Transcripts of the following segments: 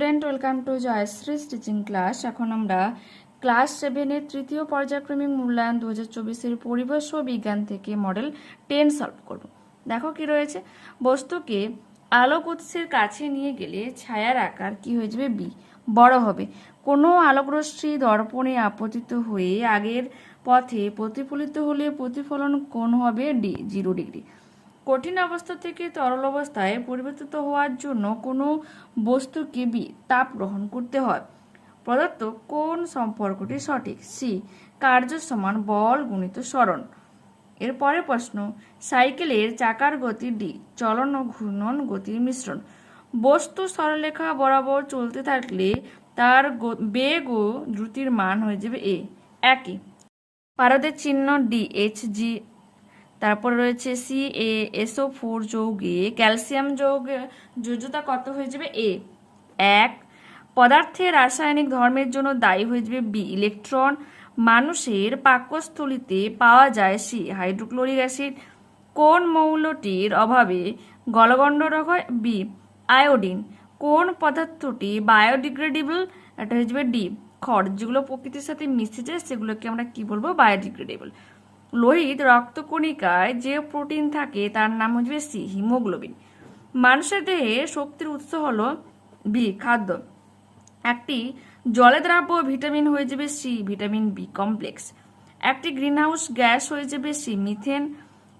Student welcome to Joyshree stitching class এখন আমরা class সেভেনের তৃতীয় পর্যায়ক্রমিক মূল্যায়ন দু হাজার চব্বিশের পরিবেশ ও বিজ্ঞান থেকে মডেল টেন সলভ করব। দেখো কি রয়েছে? বস্তুকে আলোক উৎসের কাছে নিয়ে গেলে ছায়ার আকার কি হয়ে যাবে? বি বড় হবে। কোনো আলোকরশ্মি দর্পণে আপতিত হয়ে আগের পথে প্রতিফলিত হলে প্রতিফলন কোণ হবে? ডি জিরো ডিগ্রি কঠিন অবস্থা থেকে তরল অবস্থায় পরিবর্তিত হওয়ার জন্য কোনো বস্তুকে তাপ গ্রহণ করতে হয়। প্রদত্ত কোন সম্পর্কটি সঠিক? সি, কার্য সমান বল গুণিত স্মরণ এর পরের প্রশ্ন, সাইকেলের চাকার গতি ডি, চলন ও ঘূর্ণন গতির মিশ্রণ। বস্তু সরলরেখা বরাবর চলতে থাকলে তার বেগ ও দ্রুতির মান হয়ে যাবে এ। একই। পারদের চিহ্ন ডি, এইচ, জি তারপর রয়েছে সি, এ, এসও ফোর যৌগে, ক্যালসিয়াম যৌগে যোজ্যতা কত হয়ে যাবে? এ, এক। পদার্থের রাসায়নিক ধর্মের জন্য দায়ী হয়ে যাবে বি, ইলেকট্রন। মানুষের পাকস্থলিতে পাওয়া যায় সি, হাইড্রোক্লোরিক অ্যাসিড। কোন মৌলটির অভাবে গলগণ্ড রোগ হয়? B, iodine. কোন পদার্থটি বায়োডিগ্রেডেবল? এটা হয়ে যাবে ডি খড় যেগুলো প্রকৃতির সাথে মিশে যায়, সেগুলোকে আমরা কি বলব? বায়োডিগ্রেডেবল। লোহিত রক্তকণিকায় যে প্রোটিন থাকে, তার নাম হচ্ছে সি, হিমোগ্লোবিন। মানুষের দেহে শক্তির উৎস হলো বি, খাদ্য। একটি জলে দ্রাব্য ভিটামিন হয়ে যাবে সি, ভিটামিন বি কমপ্লেক্স। একটি গ্রিনহাউস গ্যাস হয়ে যাবে সি, মিথেন।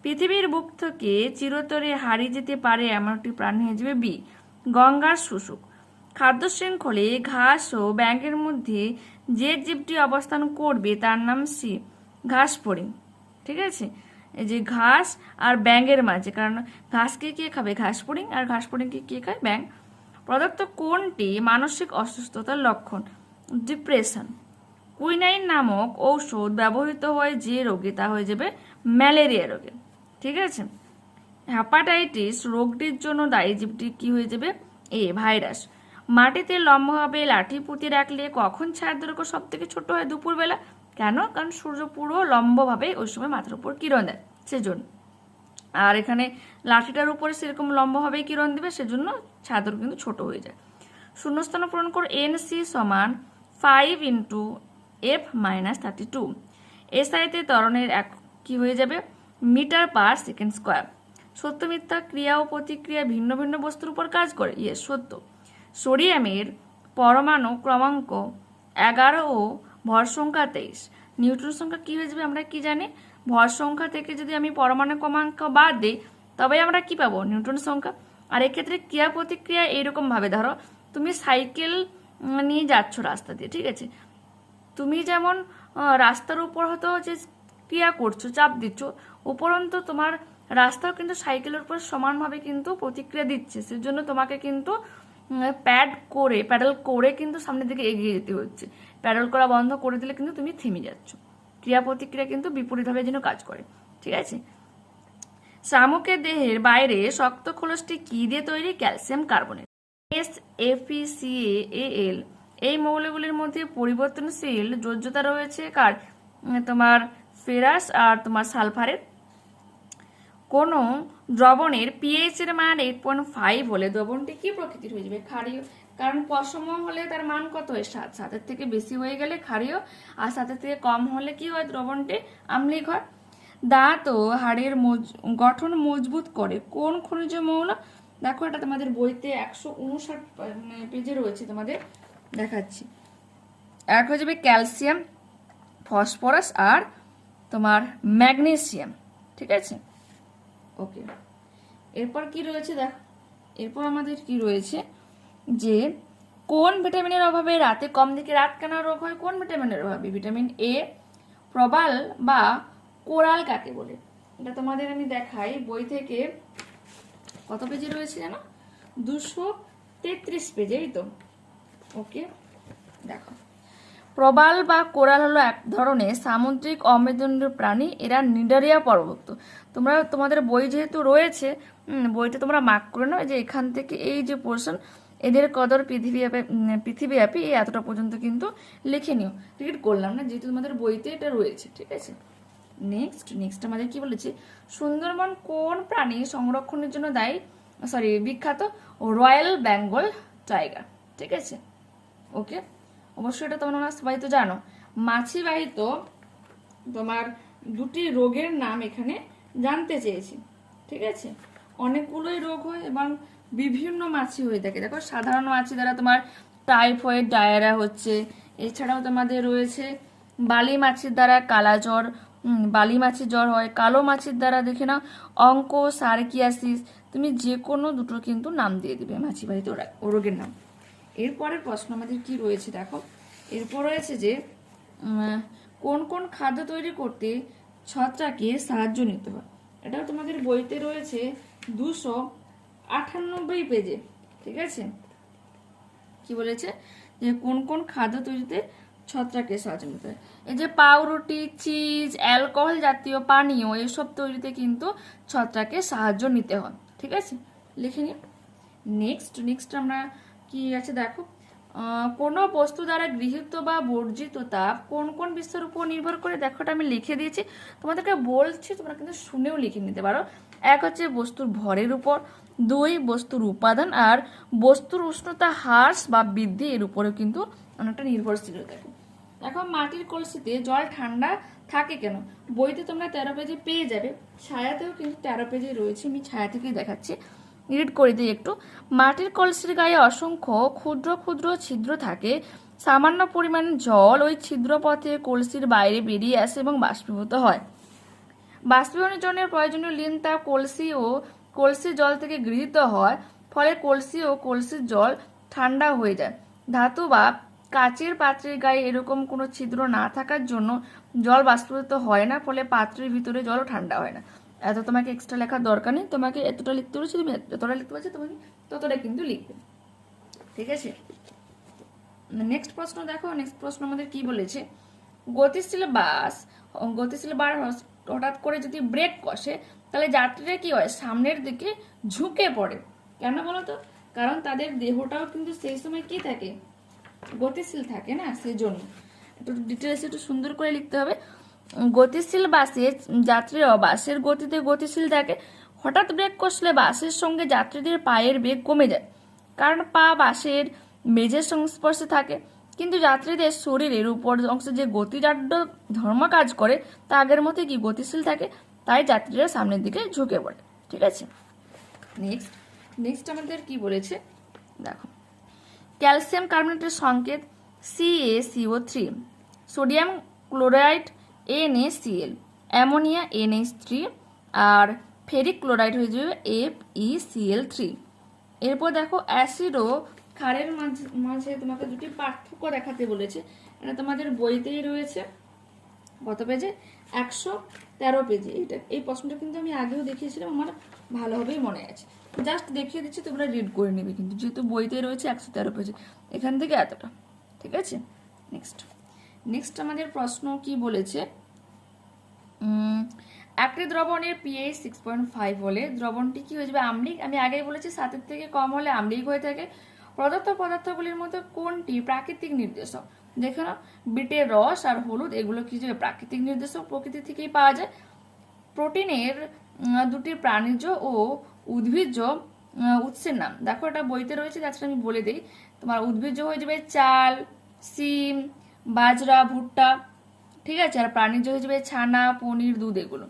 পৃথিবীর বুক থেকে চিরতরে হারিয়ে যেতে পারে এমন একটি প্রাণী হয়ে যাবে বি, গঙ্গার শুশুক খাদ্য শৃঙ্খলে ঘাস ও ব্যাঙের মধ্যে যে জীবটি অবস্থান করবে, তার নাম সি, ঘাস ফড়িং। ঠিক আছে? এই যে ঘাস আর ব্যাঙের মাঝে, কারণ ঘাসকে কে খাবে? ঘাস ফড়িং আর ঘাস ফড়িংকে কে খায়? ব্যাঙ। প্রদত্ত কোনটি মানসিক অসুস্থতার লক্ষণ? ডিপ্রেশন। কুইনাইন নামক ঔষধ ব্যবহৃত হয় যে রোগে, তা হয়ে যাবে ম্যালেরিয়া রোগে। ঠিক আছে? হ্যাপাটাইটিস রোগটির জন্য দায়ী জীবটি কি হয়ে যাবে? A, virus. মাটিতে লম্বভাবে লাঠি পুঁতে রাখলে কখন ছায়ার দৈর্ঘ্য সব থেকে ছোট হয়? দুপুরবেলা। কেন? কারণ সূর্য পুরো লম্বভাবে ওই সময় মাথার উপর কিরণ দেয়, সেজন্য। আর এখানে লাঠিটার উপরে সেরকম লম্বভাবেই কিরণ দেবে, সেজন্য ছাদর কিন্তু ছোট হয়ে যায়। শূন্যস্থান পূরণ করে এন সি সমান five into F minus thirty two. এসআইতে তরণের এক কি হয়ে যাবে? Metre per second square. সত্য, মিথ্যা, ক্রিয়া ও প্রতিক্রিয়া ভিন্ন ভিন্ন বস্তুর উপর কাজ করে। ইয়ে সত্য। সোডিয়ামের পরমাণু ক্রমাঙ্ক এগারো ও ভর সংখ্যা তেইশ। নিউট্রন সংখ্যা কি হয়ে যাবে আমরা কি জানি? ভর সংখ্যা থেকে যদি আমি পরমাণু ক্রমাঙ্ক বাদ দিই, তবে আমরা কি পাবো? নিউট্রন সংখ্যা। আর এক্ষেত্রে ক্রিয়া প্রতিক্রিয়া এইরকম ভাবে ধরো, তুমি সাইকেল নিয়ে যাচ্ছ রাস্তা দিয়ে, ঠিক আছে? তুমি যেমন রাস্তার উপর হয়তো যে ক্রিয়া করছ, চাপ দিচ্ছ, উপরন্ত তোমার রাস্তাও কিন্তু সাইকেলের উপর সমানভাবে কিন্তু প্রতিক্রিয়া দিচ্ছে। সেজন্য তোমাকে কিন্তু প্যাড করে প্যাডেল করে কিন্তু সামনের দিকে এগিয়ে যেতে হচ্ছে। প্যাডেল করা বন্ধ করে দিলে কিন্তু তুমি থেমে যাচ্ছ। ক্রিয়া প্রতিক্রিয়া কিন্তু বিপরীতভাবে যেন কাজ করে, ঠিক আছে? শামুকের দেহের বাইরে শক্ত খোলসটি কি দিয়ে তৈরি? Calcium carbonate. এস এল এই মৌলগুলির মধ্যে পরিবর্তনশীল যোজ্যতা রয়েছে, কার তোমার ফেরাস আর তোমার সালফারের কোন দ্রবণের পিএইচ এর মান এইট পয়েন্ট ফাইভ হলে দ্রবণটি কি প্রকৃতির হয়ে যাবে? ক্ষারীয়। কারণ পশম হলে তার মান কত হয়? সাত। সাতের থেকে বেশি হয়ে গেলে ক্ষারীয়। আর সাতের থেকে কম হলে কি হয়? দ্রবণটি আম্লিক হয় দাঁত ও হাড়ের মজ- গঠন মজবুত করে। কোন খনিজ মৌল? দেখো এটা তোমাদের বইতে একশো উনষাট পেজে রয়েছে তোমাদের। দেখাচ্ছি। এক হয়ে যাবে ক্যালসিয়াম ফসফরাস আর তোমার ম্যাগনেসিয়াম ঠিক আছে? ওকে এরপর কি রয়েছে দেখ, এরপর আমাদের কি রয়েছে? যে কোন ভিটামিনের অভাবে রাতে কম দিকে রাত কেন রোগ হয়? কোন ভিটামিনের অভাবে? ভিটামিন এ প্রবাল বা কোরাল কাকে বলে? এটা তোমাদের আমি দেখাই, বই থেকে। কত পেজে রয়েছে জানো? দুশো তেত্রিশ পেজে, এই তো। ওকে দেখো। প্রবাল বা কোরাল হলো এক ধরনের সামুদ্রিক অমেরুদণ্ডীয় প্রাণী, এরা নিডারিয়া পর্বত। তোমরা তোমাদের বই যেহেতু রয়েছে বইটা তোমরা মার্ক করে নাও। যে এখান থেকে এই যে পোর্শন এদের কদর পৃথিবীব্যাপী পৃথিবীব্যাপী এই এতটা পর্যন্ত কিন্তু লিখে নিও। টিকিট করলাম না, যেহেতু তোমাদের বইতে এটা রয়েছে, ঠিক আছে? নেক্সট নেক্সট আমাদের কি বলেছে? সুন্দরবন কোন প্রাণী সংরক্ষণের জন্য দায়ী? সরি বিখ্যাত রয়্যাল বেঙ্গল টাইগার, ঠিক আছে? ওকে অবশ্যই এটা তোমরা সবাই তো জানো। মাছি বাহিত তোমার দুটি রোগের নাম এখানে জানতে চেয়েছি, ঠিক আছে? অনেকগুলোই রোগ হয় এবং বিভিন্ন মাছি হয়ে থাকে। দেখো, সাধারণ মাছি দ্বারা তোমার টাইফয়েড ডায়রা হচ্ছে। এছাড়াও তোমাদের রয়েছে বালি মাছির দ্বারা কালা জ্বর বালি মাছির জ্বর হয়, কালো মাছির দ্বারা দেখে নাও, অঙ্ক, সার্কিয়াসিস, তুমি যে কোনো দুটো কিন্তু নাম দিয়ে দিবে মাছি বাহিত রা- রোগের নাম। এরপরের প্রশ্ন আমাদের কি রয়েছে দেখো? এরপর রয়েছে যে কোন কোন খাদ্য তৈরি করতে ছত্রাকে সাহায্য নিতে হয়। এটাও তোমাদের বইতে রয়েছে দুশো আটানব্বই পেজে, ঠিক আছে? কি বলেছে? যে কোন কোন খাদ্য তৈরিতে ছত্রাকে সাহায্য নিতে হয়। এই যে পাউরুটি, চিজ, অ্যালকোহল জাতীয় পানীয়, এসব তৈরিতে কিন্তু ছত্রাকে সাহায্য নিতে হয়, ঠিক আছে? লিখে নিই নেক্সট নেক্সট আমরা কি আছে দেখো? কোনো বস্তু দ্বারা গৃহীত বা বর্জিত তাপ কোন কোন বিষয়ের উপর নির্ভর করে দেখো আমি লিখে দিয়েছি। তোমাদেরকে বলছি, তোমরা কিন্তু শুনেও লিখে নিতে পারো। এক হচ্ছে বস্তুর ভরের উপর, দুই বস্তুর উপাদান, আর বস্তুর উষ্ণতা, হ্রাস বা বৃদ্ধি এর উপরেও কিন্তু অনেকটা নির্ভরশীল দেখো, মাটির কলসিতে জল ঠান্ডা থাকে কেন? বইতে তোমরা তেরো পেজে পেয়ে যাবে। ছায়াতেও কিন্তু তেরো পেজে রয়েছে, আমি ছায়া থেকেই দেখাচ্ছি। রিড করে দিই একটু। মাটির কলসির গায়ে অসংখ্য ক্ষুদ্র ক্ষুদ্র ছিদ্র থাকে। সামান্য পরিমাণ জল ওই ছিদ্র পথে কলসির বাইরে বেরিয়ে আসে এবং বাষ্পীভূত হয়। বাষ্পীভবনের জন্য প্রয়োজনীয় লিন তাপ কলসি ও কলসির জল থেকে গৃহীত হয়, ফলে কলসি ও কলসির জল ঠান্ডা হয়ে যায়। ধাতু বা কাচের পাত্রের গায়ে এরকম কোনো ছিদ্র না থাকার জন্য জল বাষ্পীভূত হয় না, ফলে পাত্রের ভিতরে জলও ঠান্ডা হয় না। এত তোমাকে এক্সট্রা লেখার দরকার নেই, তোমাকে এতটা লিখতে বলেছি, তুমি যতটা লিখতে পারছ তোমাকে ততটা কিন্তু লিখবে। ঠিক আছে? নেক্সট প্রশ্ন দেখো নেক্সট প্রশ্ন আমাদের কি বলেছে? গতিশীল বাস গতিশীল বাস হঠাৎ করে যদি ব্রেক কষে, তাহলে যাত্রীরা কি হয়? সামনের দিকে ঝুঁকে পড়ে। কেন বলো তো কারণ তাদের দেহটাও কিন্তু সেই সময় কি থাকে? গতিশীল থাকে না সেই জন্য একটু ডিটেলস একটু সুন্দর করে লিখতে হবে। গতিশীল বাসে যাত্রীরা বাসের গতিতে গতিশীল থাকে। হঠাৎ ব্রেক কষলে বাসের সঙ্গে যাত্রীদের পায়ের বেগ কমে যায়, কারণ পা বাসের মেঝের সংস্পর্শে থাকে। কিন্তু যাত্রীদের শরীরের উপর অংশে যে গতিজাড্য ধর্ম কাজ করে, তা আগের মতো কি গতিশীল থাকে? তাই যাত্রীরা সামনের দিকে ঝুঁকে পড়ে, ঠিক আছে? নেক্সট নেক্সট আমাদের কি বলেছে? দেখো, ক্যালসিয়াম কার্বনেটের সংকেত CACO three sodium chloride NACL, ammonia NH three আর ফেরিক ক্লোরাইড হয়ে যাবে এফ ই সিএল থ্রি। এরপর দেখো অ্যাসিড ক্ষারের মাঝে মাঝে তোমাকে দুটি পার্থক্য দেখাতে বলেছে। এটা তোমাদের বইতেই রয়েছে, কত পেজে? একশো তেরো পেজে। এইটা, এই প্রশ্নটা কিন্তু আমি আগেও দেখিয়েছিলাম, আমার ভালোভাবেই মনে আছে। জাস্ট দেখিয়ে দিচ্ছি, তোমরা রিড করে নেবে কিন্তু, যেহেতু বইতে রয়েছে একশো তেরো পেজে। এখান থেকে এতটা, ঠিক আছে? নেক্সট নেক্সট আমাদের প্রশ্ন কি বলেছে? একটি দ্রবণের পিএইচ সিক্স পয়েন্ট ফাইভ হলে দ্রবণটি কি হয়ে যাবে আম্লিক? আমি আগেই বলেছি সাতের থেকে কম হলে আম্লিক হয়ে থাকে। প্রদত্ত পদার্থগুলির মধ্যে কোনটি প্রাকৃতিক নির্দেশক? দেখে নাও, বিটের রস আর হলুদ, এগুলো কি যে প্রাকৃতিক নির্দেশক? প্রকৃতি থেকেই পাওয়া যায়। প্রোটিনের দুটি প্রাণীজ ও উদ্ভিজ্জ উৎসের নাম। দেখো এটা বইতে রয়েছে তাছাড়া আমি বলে দিই। তোমার উদ্ভিজ্জ হয়ে যাবে চাল, সিম বাজরা, ভুট্টা, ঠিক আছে? আর প্রাণীজ যাবে ছানা, পনির, দুধ এগুলো।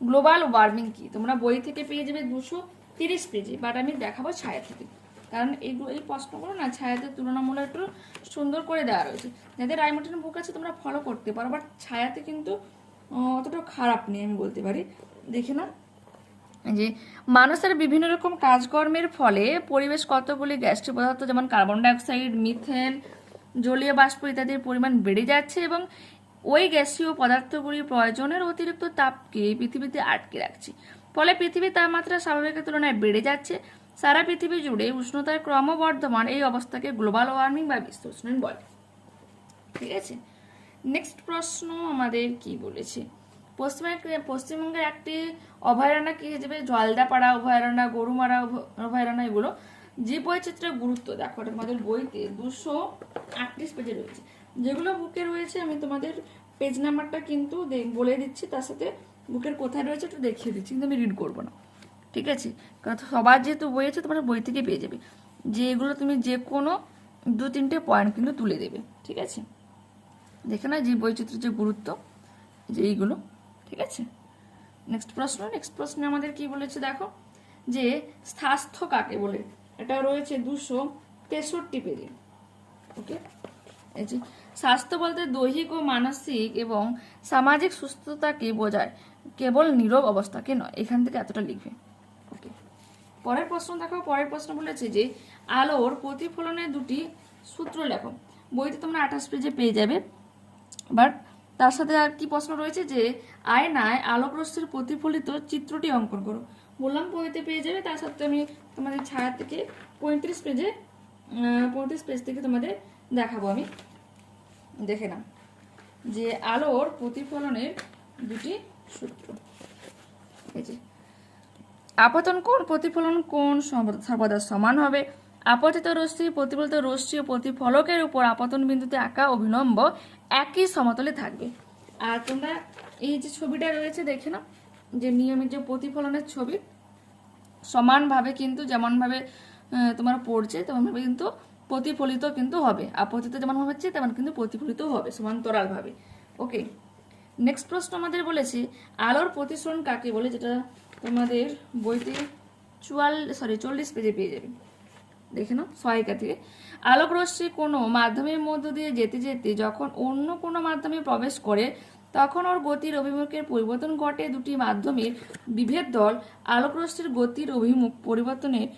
গ্লোবাল ওয়ার্মিং কি? তোমরা বই থেকে পেয়ে যাবে দুশো তিরিশ পেজে বাট আমি দেখাবো ছায়া থেকে। কারণ এইগুলো এই প্রশ্নগুলো না ছায়াতে তুলনামূলক একটু সুন্দর করে দেওয়া রয়েছে। যাদের রাইমোটিন বুক আছে, তোমরা ফলো করতে পারো বাট ছায়াতে কিন্তু অতটা খারাপ নেই, আমি বলতে পারি। দেখে না যে, মানুষের বিভিন্ন রকম কাজকর্মের ফলে পরিবেশ কতগুলি গ্যাসটি পদার্থ, যেমন কার্বন ডাইঅক্সাইড মিথেন জলীয় বাষ্প ইত্যাদির পরিমাণ বেড়ে যাচ্ছে এবং ওই গ্যাসীয় পদার্থগুলি প্রয়োজনের অতিরিক্ত তাপকে পৃথিবীতে আটকে রাখছে। ফলে পৃথিবীর তাপমাত্রা স্বাভাবিকের তুলনায় বেড়ে যাচ্ছে। সারা পৃথিবী জুড়ে উষ্ণতার ক্রমবর্ধমান এই অবস্থাকে গ্লোবাল ওয়ার্মিং বা বিশ্ব উষ্ণায়ন বলে। ঠিক আছে? নেক্সট প্রশ্ন আমাদের কি বলেছে? পশ্চিমবঙ্গের পশ্চিমবঙ্গের একটি অভয়ারণ্য কি হিসেবে জলদাপাড়া অভয়ারণ্য, গরুমারা অভয়ারণ্য এগুলো। জীব বৈচিত্র্যের গুরুত্ব, দেখো এটা তোমাদের বইতে দুশো আটত্রিশ পেজে রয়েছে। যেগুলো বুকে রয়েছে, আমি তোমাদের পেজ নাম্বারটা কিন্তু বলে দিচ্ছি, তার সাথে বুকের কোথায় রয়েছে একটু দেখিয়ে দিচ্ছি, কিন্তু আমি রিড করব না। ঠিক আছে? কারণ সবার যেহেতু বই আছে, তোমরা বই থেকে পেয়ে যাবে। যে এগুলো তুমি যে কোনো দু, তিনটে পয়েন্ট কিন্তু তুলে দেবে। ঠিক আছে? দেখে না যে বৈচিত্র্যের যে গুরুত্ব, যে এইগুলো। ঠিক আছে? নেক্সট প্রশ্ন নেক্সট প্রশ্নে আমাদের কি বলেছে দেখো? যে স্বাস্থ্য কাকে বলে? এটা রয়েছে দুশো তেষট্টি পেজে। ওকে স্বাস্থ্য বলতে দৈহিক ও মানসিক এবং সামাজিক সুস্থতাকে বোঝায়, কেবল নীরব অবস্থাকে নয়। এখান থেকে এতটা লিখবে। ওকে পরের প্রশ্ন দেখো পরের প্রশ্ন বলেছে যে, আলোর প্রতিফলনের দুটি সূত্র লেখো। বইতে তোমরা আঠাশ পেজে পেয়ে যাবে। বাট তার সাথে আর কি প্রশ্ন রয়েছে যে, আয়নায় আলোক রশ্মির প্রতিফলিত চিত্রটি অঙ্কন করো। বললাম বইতে পেয়ে যাবে, তার সাথে আমি তোমাদের ছায়া থেকে পঁয়ত্রিশ পেজে পঁয়ত্রিশ পেজ থেকে তোমাদের দেখাবো আমি। দেখে নাও যে আলোর প্রতিফলনের দুটি সূত্র। এই যে, আপতন কোণ প্রতিফলন সর্ব- সর্বদা সমান হবে। আপতিত রশ্মি, প্রতিফলিত রশ্মি ও প্রতিফলকের উপর আপতন বিন্দুতে আঁকা অভিলম্ব একই সমতলে থাকবে। আর তোমরা এই যে ছবিটা রয়েছে, দেখে নাও। যে নিয়মিত যে প্রতিফলনের ছবি, সমানভাবে কিন্তু যেমনভাবে তোমার পড়ছে, তেমনভাবে কিন্তু প্রতিফলিত কিন্তু হবে। আপতিত যেমন হচ্ছে, তেমন কিন্তু প্রতিফলিত হবে সমান্তরালভাবে। ওকে নেক্সট প্রশ্ন আমাদের বলেছে, আলোর প্রতিসরণ কাকে বলে? যেটা তোমাদের বইতে চুয়াল সরি চল্লিশ পেজে পেয়ে যাবে। দেখে নাও সহায়িকা থেকে আলোক রশ্মি কোনো মাধ্যমের মধ্য দিয়ে যেতে যেতে যখন অন্য কোনো মাধ্যমে প্রবেশ করে তখন ওর গতির অভিমুখের পরিবর্তন ঘটে দুটি মাধ্যমের বিভেদ দল আলোক রশ্মির গতির অভিমুখ পরিবর্তনের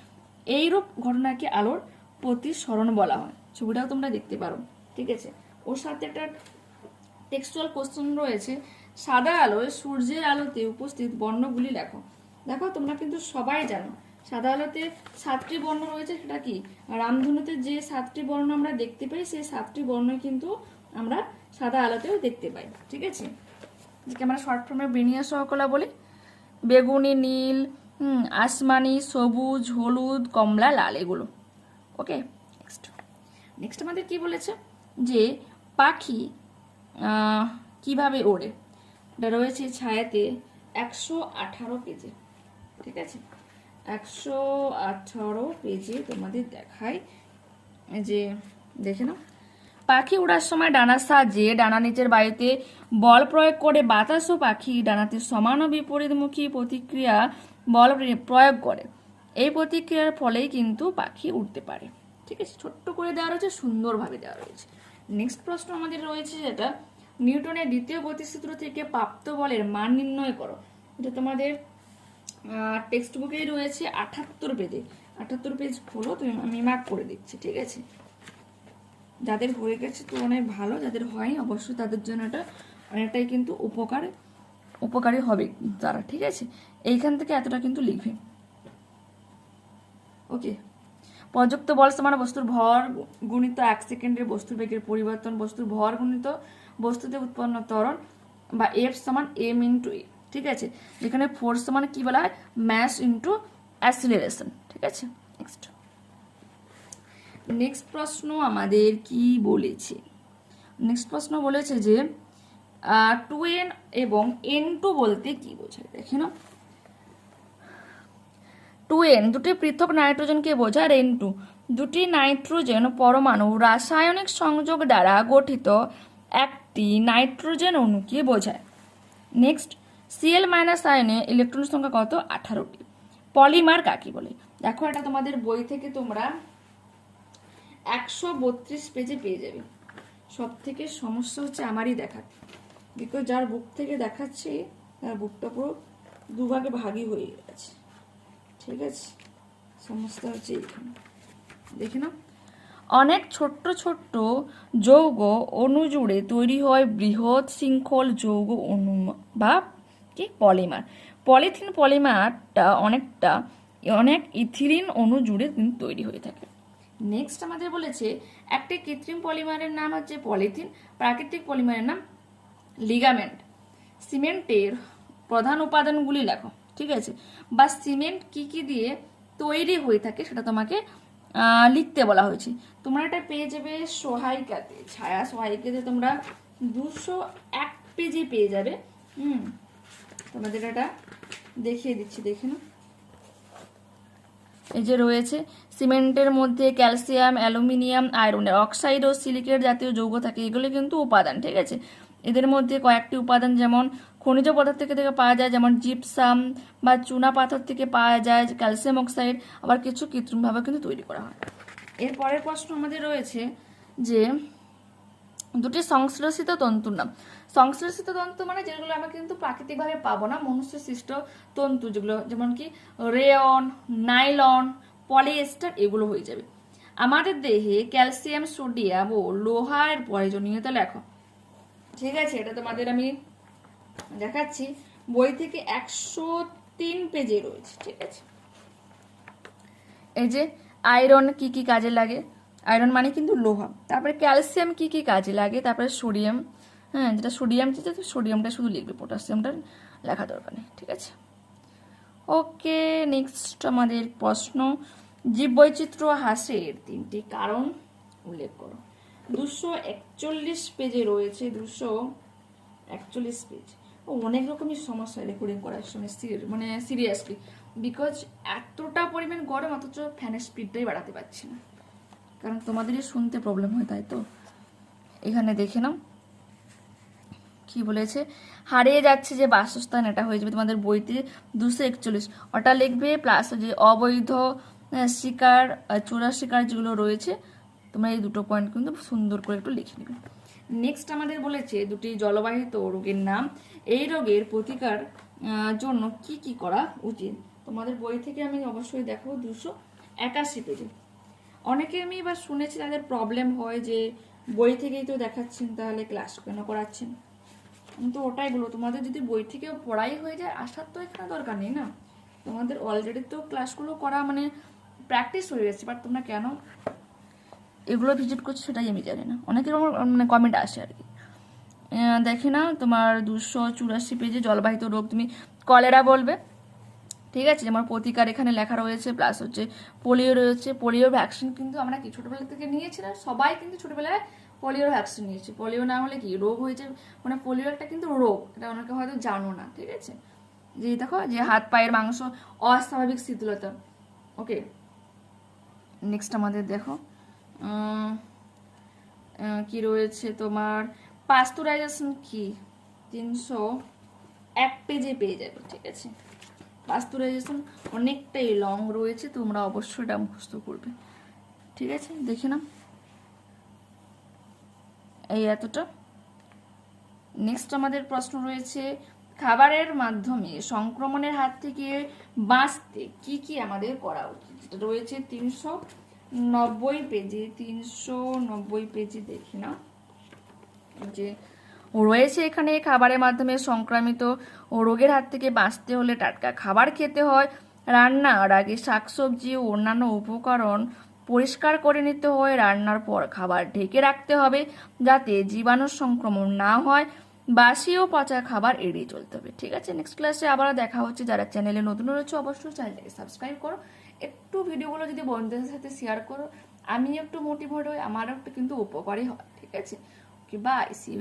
এইরূপ ঘটনাকে আলোর প্রতিসরণ বলা হয়। ছবিটাও তোমরা দেখতে পারো। ঠিক আছে? ওর সাথে একটা টেক্সচুয়াল কোশ্চেন রয়েছে। সাদা আলোয় সূর্যের আলোতে উপস্থিত বর্ণগুলি লেখো। দেখো, তোমরা কিন্তু সবাই জানো। সাদা আলোতে সাতটি বর্ণ রয়েছে, সেটা কি? রামধনুতে যে সাতটি বর্ণ আমরা দেখতে পাই, সেই সাতটি বর্ণ কিন্তু আমরা সাদা আলোতেও দেখতে পাই ঠিক আছে? যেকে আমরা শর্ট ফর্মে বেনিয়া সহকলা বলি। বেগুনি নীল আসমানি সবুজ হলুদ কমলা লাল এগুলো। ওকে নেক্সট নেক্সট আমাদের কি বলেছে? যে পাখি কীভাবে ওড়ে? এটা রয়েছে ছায়াতে একশো আঠারো পেজে ঠিক আছে? একশো আঠারো পেজে তোমাদের দেখায়। যে দেখে নাও। পাখি ওড়ার সময় ডানার সাহায্যে ডানা নিচের বায়ুতে বল প্রয়োগ করে বাতাস ও পাখি ডানাতে সমান ও বিপরীতমুখী প্রতিক্রিয়া বল প্রয়োগ করে। এই প্রতিক্রিয়ার ফলেই কিন্তু পাখি উঠতে পারে। ঠিক আছে, ছোট্ট করে দেওয়া রয়েছে, সুন্দরভাবে দেওয়া রয়েছে। নেক্সট প্রশ্ন আমাদের রয়েছে যেটা, নিউটনের দ্বিতীয় গতিসূত্র থেকে প্রাপ্ত বলের মান নির্ণয় করো। এটা তোমাদের টেক্সট বুকেই রয়েছে আটাত্তর পেজে। আটাত্তর পেজ হলো তুমি আমি মার্ক করে দিচ্ছি, ঠিক আছে? যাদের হয়ে গেছে তো অনেক ভালো, যাদের হয়নি অবশ্যই তাদের জন্য এটা অনেকটাই কিন্তু উপকার, উপকারী হবে তারা ঠিক আছে? এইখান থেকে এতটা কিন্তু লিখবে। ওকে পর্যাপ্ত বল সমান বস্তুর ভর গুণিত এক সেকেন্ডের বস্তুর বেগের পরিবর্তন, বস্তুর ভর গুণিত বস্তুতে উৎপন্ন ত্বরণ বা এফ সমান এম ইন্টু এ ঠিক আছে? যেখানে ফোর্স সমান কি বলা হয়? ম্যাস ইন্টু অ্যাসিলারেশন ঠিক আছে? নেক্সট নেক্সট প্রশ্ন আমাদের কি বলেছে? নেক্সট প্রশ্ন বলেছে যে টু এন এবং এন টু বলতে কি বোঝায়? দেখে না টু এন দুটি পৃথক নাইট্রোজেনকে বোঝায় এন টু দুটি নাইট্রোজেন পরমাণু রাসায়নিক সংযোগ দ্বারা গঠিত একটি নাইট্রোজেন অণুকে বোঝায়। নেক্সট সিএল মাইনাস আয়নে ইলেকট্রন সংখ্যা কত? আঠারোটি। পলিমার কাকে বলে? দেখো, এটা তোমাদের বই থেকে তোমরা একশো বত্রিশ পেজে পেয়ে যাবে। সব থেকে সমস্যা হচ্ছে আমারই দেখাতে বিকজ যার বুক থেকে দেখাচ্ছি, তার বুকটা পুরো দুভাগে ভাগই হয়ে গেছে। ঠিক আছে? সমস্যা হচ্ছে এইখানে। দেখে নাও। অনেক ছোট্ট ছোট্ট যৌগ অণু জুড়ে তৈরি হয় বৃহৎ শৃঙ্খল যৌগ অণু বা কি? পলিমার। পলিথিন পলিমারটা অনেকটা, অনেক ইথিলিন অণু জুড়ে কিন্তু তৈরি হয়ে থাকে। নেক্সট আমাদের বলেছে, একটি কৃত্রিম পলিমারের নাম হচ্ছে পলিথিন, প্রাকৃতিক পলিমারের নাম লিগামেন্ট সিমেন্টের প্রধান উপাদানগুলি লেখো, ঠিক আছে? বা সিমেন্ট কি কি দিয়ে তৈরি হয়ে থাকে সেটা তোমাকে লিখতে বলা হয়েছে। তোমরা এটা পেয়ে যাবে সহায়িকাতে ছায়া সহায়িকাতে তোমরা দুশো এক পেজে পেয়ে যাবে। হুম, তোমাদের এটা দেখিয়ে দিচ্ছি, দেখে না যে রয়েছে, সিমেন্টের মধ্যে ক্যালসিয়াম, অ্যালুমিনিয়াম আয়রনের অক্সাইড ও সিলিকেট জাতীয় যৌগ থাকে। এগুলো কিন্তু উপাদান, ঠিক আছে? এদের মধ্যে কয়েকটি উপাদান যেমন খনিজ পদার্থ থেকে থেকে পাওয়া যায়, যেমন জিপসাম বা চুনা পাথর থেকে পাওয়া যায়, ক্যালসিয়াম অক্সাইড, আবার কিছু কৃত্রিমভাবে কিন্তু তৈরি করা হয়। এর পরের প্রশ্ন আমাদের রয়েছে যে, দুটি সংশ্লেষিত তন্তুর নাম। সংশ্লেষিত তন্তু মানে যেগুলো আমরা কিন্তু প্রাকৃতিকভাবে পাবো না মনুষ্য সৃষ্ট তন্তু যেগুলো, যেমন কি রেয়ন, নাইলন, পলিয়েস্টার এগুলো হয়ে যাবে। আমাদের দেহে ক্যালসিয়াম, সোডিয়াম ও লোহার প্রয়োজনীয়তা লেখো। ঠিক আছে, এটা তোমাদের আমি দেখাচ্ছি। বই থেকে একশো তিন পেজে রয়েছে, ঠিক আছে। এই যে আয়রন কি কি কাজে লাগে? আয়রন মানে কিন্তু লোহা। তারপরে ক্যালসিয়াম কি কি কাজে লাগে? তারপরে সোডিয়াম হ্যাঁ যেটা সোডিয়াম যেটা সোডিয়ামটা শুধু লিখবে পটাশিয়ামটা লেখা দরকার নেই, ঠিক আছে? ওকে নেক্সট আমাদের প্রশ্ন। জীববৈচিত্র্য হ্রাসের তিনটি কারণ উল্লেখ করো। দুশো একচল্লিশ পেজে রয়েছে, দুশো একচল্লিশ পেজ ও, অনেক রকমই সমস্যা রেকর্ডিং করার সময় মানে সিরিয়াসলি বিকজ এতটা পরিমাণ গরম, অথচ ফ্যানের স্পিডটাই বাড়াতে পারছি না। কারণ তোমাদেরই শুনতে প্রবলেম হয়, তাই তো? এখানে দেখে নাও। কি বলেছে? হারিয়ে যাচ্ছে যে বাসস্থান, এটা হয়ে যাবে তোমাদের বইতে দুশো একচল্লিশ। ওটা লিখবে প্লাস যে অবৈধ শিকার চোরা শিকার যেগুলো রয়েছে, তোমরা এই দুটো পয়েন্ট কিন্তু সুন্দর করে একটু লিখে নেবে। নেক্সট আমাদের বলেছে দুটি জলবাহিত রোগের নাম। এই রোগের প্রতিকার জন্য কি কি করা উচিত? তোমাদের বই থেকে আমি অবশ্যই দেখো দুশো একাশি পেজে। অনেকে আমি এবার শুনেছি তাদের প্রবলেম হয় যে বই থেকেই তো দেখাচ্ছেন, তাহলে ক্লাস কেন করাচ্ছেন? কিন্তু ওটাই বলো তোমাদের যদি বই থেকেও পড়াই হয়ে যায়, আসার তো এখানে দরকার নেই না? তোমাদের অলরেডি তো ক্লাসগুলো করা মানে প্র্যাকটিস হয়ে গেছে বাট তোমরা কেন এগুলো ভিজিট করছ সেটাই আমি জানি না। অনেকের আমার মানে কমেন্ট আসে আর কি। দেখে না তোমার দুশো চুরাশি পেজে জলবাহিত রোগ, তুমি কলেরা বলবে। ঠিক আছে, যেমন প্রতিকার এখানে লেখা রয়েছে প্লাস হচ্ছে পোলিও রয়েছে পোলিও ভ্যাকসিন কিন্তু আমরা কি ছোটোবেলা থেকে নিয়েছিলাম সবাই কিন্তু ছোটবেলায় পোলিওর ভ্যাকসিন নিয়েছি। পোলিও না হলে কি? রোগ হয়েছে মানে পোলিও একটা কিন্তু রোগ, এটা অনেকে হয়তো জানো না, ঠিক আছে? যে দেখো, যে হাত, পায়ের মাংস অস্বাভাবিক শীতলতা ওকে নেক্সট আমাদের দেখো কি রয়েছে তোমার? পাস্তুরাইজেশন কি? তিনশো এক পেজে পেয়ে যাবে, ঠিক আছে? পাস্তুরাইজেশন অনেকটাই লং রয়েছে, তোমরা অবশ্যই এটা মুখস্থ করবে, ঠিক আছে? দেখে নাও। এই এতটা। নেক্সট আমাদের প্রশ্ন রয়েছে, খাবারের মাধ্যমে সংক্রমণের হাত থেকে বাঁচতে কি কি আমাদের করা উচিত? রয়েছে তিনশো নব্বই পেজে, তিনশো নব্বই পেজে দেখি না যে, রয়েছে এখানে খাবারের মাধ্যমে সংক্রামিত ও রোগের হাত থেকে বাঁচতে হলে টাটকা খাবার খেতে হয়। রান্নার আগে শাকসবজি ও অন্যান্য উপকরণ পরিষ্কার করে নিতে হয়, রান্নার পর খাবার ঢেকে রাখতে হবে যাতে জীবাণু সংক্রমণ না হয়, বাসি ও পচা খাবার এড়িয়ে চলতে হবে। ঠিক আছে নেক্সট ক্লাসে আবার দেখা হচ্ছে। যারা চ্যানেলে নতুন রয়েছে, অবশ্যই চ্যানেলটাকে সাবস্ক্রাইব করো। একটু ভিডিওগুলো যদি বন্ধুদের সাথে শেয়ার করো আমি একটু মোটিভেট হই, আমারও একটু কিন্তু উপকারই হয়। ঠিক আছে ওকে বাই সি ইউ